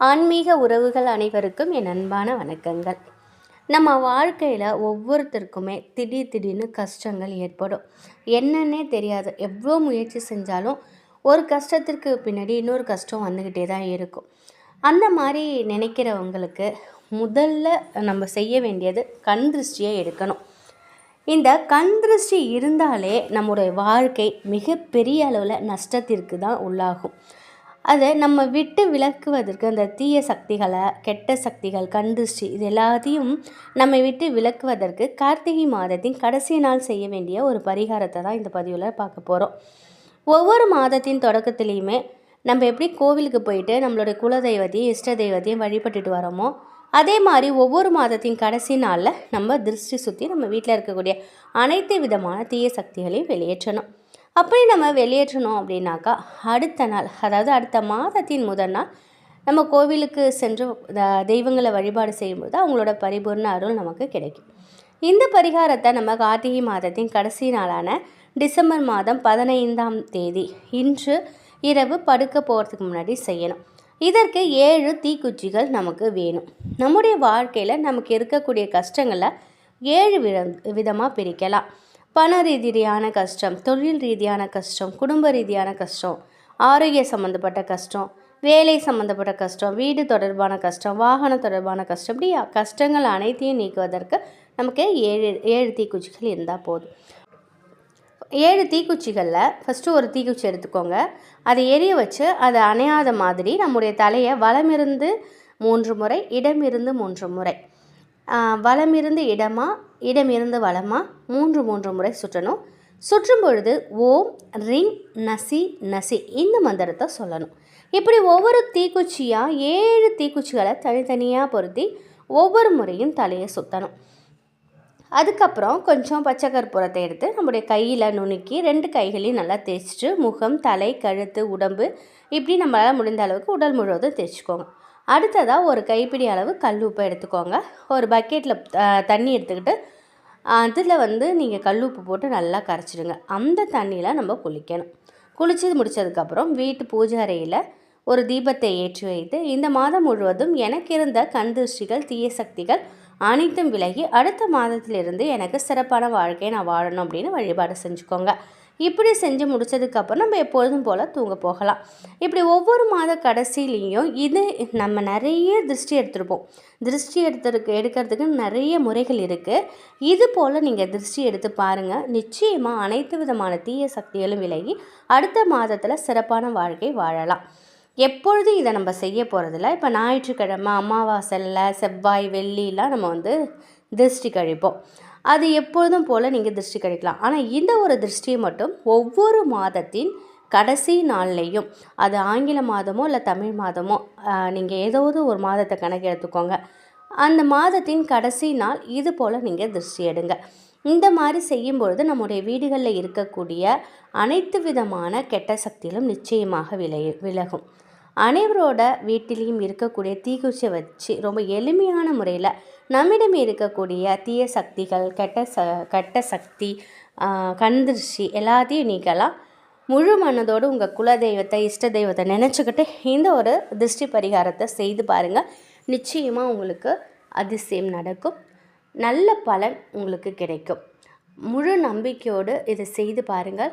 ஆன்மீக உறவுகள் அனைவருக்கும் என் அன்பான வணக்கங்கள். நம்ம வாழ்க்கையில் ஒவ்வொருத்தருக்குமே திடீர் திடீர்னு கஷ்டங்கள் ஏற்படும். என்னன்னே தெரியாது. எவ்வளோ முயற்சி செஞ்சாலும் ஒரு கஷ்டத்திற்கு பின்னாடி இன்னொரு கஷ்டம் வந்துக்கிட்டே தான் இருக்கும். அந்த மாதிரி நினைக்கிறவங்களுக்கு முதல்ல நம்ம செய்ய வேண்டியது கண் திருஷ்டியை எடுக்கணும். இந்த கண் திருஷ்டி இருந்தாலே நம்முடைய வாழ்க்கை மிகப்பெரிய அளவில் நஷ்டத்திற்கு தான் உள்ளாகும். அதை நம்ம விட்டு விளக்குவதற்கு அந்த தீய சக்திகளை கெட்ட சக்திகள் கந்துஷ்டி இது எல்லாத்தையும் நம்மை விட்டு விளக்குவதற்கு கார்த்திகை மாதத்தின் கடைசி நாள் செய்ய வேண்டிய ஒரு பரிகாரத்தை தான் இந்த பதிவில் பார்க்க போகிறோம் ஒவ்வொரு மாதத்தின் தொடக்கத்துலேயுமே நம்ம எப்படி கோவிலுக்கு போயிட்டு நம்மளுடைய குலதெய்வத்தையும் இஷ்ட தெய்வத்தையும் வழிபட்டுட்டு வரோமோ அதே மாதிரி ஒவ்வொரு மாதத்தின் கடைசி நாளில் நம்ம திருஷ்டி சுற்றி நம்ம வீட்டில் இருக்கக்கூடிய அனைத்து விதமான தீய சக்திகளையும் வெளியேற்றணும். அப்படி நம்ம வெளியேற்றணும் அப்படின்னாக்கா அடுத்த நாள் அதாவது அடுத்த மாதத்தின் முதல் நாள் நம்ம கோவிலுக்கு சென்று தெய்வங்களை வழிபாடு செய்யும்போது அவங்களோட பரிபூர்ண அருள் நமக்கு கிடைக்கும். இந்த பரிகாரத்தை நம்ம கார்த்திகை மாதத்தின் கடைசி நாளான டிசம்பர் மாதம் பதினைந்தாம் தேதி இன்று இரவு படுக்க போகிறதுக்கு முன்னாடி செய்யணும். இதற்கு ஏழு தீக்குச்சிகள் நமக்கு வேணும். நம்முடைய வாழ்க்கையில் நமக்கு இருக்கக்கூடிய கஷ்டங்களை ஏழு வித விதமாக பிரிக்கலாம். பண ரீதியான கஷ்டம் தொழில் ரீதியான கஷ்டம் குடும்ப ரீதியான கஷ்டம் ஆரோக்கிய சம்மந்தப்பட்ட கஷ்டம் வேலை சம்மந்தப்பட்ட கஷ்டம் வீடு தொடர்பான கஷ்டம் வாகனம் தொடர்பான கஷ்டம் இப்படி கஷ்டங்கள் அனைத்தையும் நீக்குவதற்கு நமக்கு ஏழு ஏழு தீக்குச்சிகள் இருந்தால் போதும். ஏழு தீக்குச்சிகளில் ஃபஸ்ட்டு ஒரு தீக்குச்சி எடுத்துக்கோங்க. அதை எரிய வச்சு அதை அணையாத மாதிரி நம்முடைய தலையை வளமிருந்து மூன்று முறை இடமிருந்து மூன்று முறை. வளமிருந்து வலமிருந்து இடமிருந்து வளமாக மூன்று மூன்று முறை சுற்றணும். சுற்றும் பொழுது ஓம் ரிங் நசி நசி இந்த மந்திரத்தை சொல்லணும். இப்படி ஒவ்வொரு தீக்குச்சியாக ஏழு தீக்குச்சிகளை தனித்தனியாக பொருத்தி ஒவ்வொரு முறையும் தலையை சுற்றணும் அதுக்கப்புறம் கொஞ்சம் பச்சை கற்பூரத்தை எடுத்து நம்முடைய கையில் நுணுக்கி ரெண்டு கைகளையும் நல்லா தேய்ச்சிட்டு முகம் தலை கழுத்து உடம்பு இப்படி நம்மளால் முடிந்த அளவுக்கு உடல் முழுவதும் தேய்ச்சிக்கோங்க. அடுத்ததாக ஒரு கைப்பிடி அளவு கல் உப்பை எடுத்துக்கோங்க. ஒரு பக்கெட்டில் தண்ணி எடுத்துக்கிட்டு அதில் வந்து நீங்கள் கல் உப்பு போட்டு நல்லா கரைச்சிடுங்க. அந்த தண்ணியில் நம்ம குளிக்கணும். குளித்து முடிச்சதுக்கப்புறம் வீட்டு பூஜை அறையில் ஒரு தீபத்தை ஏற்றி வைத்து இந்த மாதம் முழுவதும் எனக்கு இருந்த கண் திருஷ்டிகள் தீய சக்திகள் அனைத்தும் விலகி அடுத்த மாதத்திலிருந்து எனக்கு சிறப்பான வாழ்க்கையை நான் வாழணும் அப்படின்னு வழிபாடு செஞ்சுக்கோங்க. இப்படி செஞ்சு முடித்ததுக்கப்புறம் நம்ம எப்பொழுதும் போல் தூங்க போகலாம். இப்படி ஒவ்வொரு மாத கடைசிலையும் இது நம்ம நிறைய திருஷ்டி எடுத்திருப்போம். திருஷ்டி எடுத்துருக்கு எடுக்கிறதுக்கு நிறைய முறைகள் இருக்குது இது போல் நீங்கள் திருஷ்டி எடுத்து பாருங்கள் நிச்சயமாக அனைத்து விதமான தீய சக்திகளும் விலகி அடுத்த மாதத்தில் சிறப்பான வாழ்க்கை வாழலாம். எப்பொழுதும் இதை நம்ம செய்ய போகிறதில்ல இப்போ ஞாயிற்றுக்கிழமை அமாவாசையில் செவ்வாய் வெள்ளிலாம் நம்ம வந்து திருஷ்டி கழிப்போம். அது எப்பொழுதும் போல் நீங்கள் திருஷ்டி கழிக்கலாம். ஆனால் இந்த ஒரு திருஷ்டியை மட்டும் ஒவ்வொரு மாதத்தின் கடைசி நாள்லேயும் அது ஆங்கில மாதமோ இல்லை தமிழ் மாதமோ நீங்கள் ஏதாவது ஒரு மாதத்தை கணக்கு எடுத்துக்கோங்க. அந்த மாதத்தின் கடைசி நாள் இது போல் நீங்கள் திருஷ்டி எடுங்க. இந்த மாதிரி செய்யும்பொழுது நம்முடைய வீடுகளில் இருக்கக்கூடிய அனைத்து விதமான கெட்ட சக்தியிலும் நிச்சயமாக விலை விலகும். அனைவரோட வீட்டிலையும் இருக்கக்கூடிய தீக்குச்சியை வச்சு ரொம்ப எளிமையான முறையில் நம்மிடம் இருக்கக்கூடிய தீய சக்திகள் கெட்ட ச கெட்ட சக்தி ஆஹ், எல்லாத்தையும் நீக்கலாம். முழு மனதோடு உங்கள் குலதெய்வத்தை இஷ்ட தெய்வத்தை நினச்சிக்கிட்டு இந்த ஒரு திருஷ்டி பரிகாரத்தை செய்து பாருங்கள் நிச்சயமாக உங்களுக்கு அதிசயம் நடக்கும். நல்ல பலன் உங்களுக்கு கிடைக்கும். முழு நம்பிக்கையோடு இதை செய்து பாருங்கள்.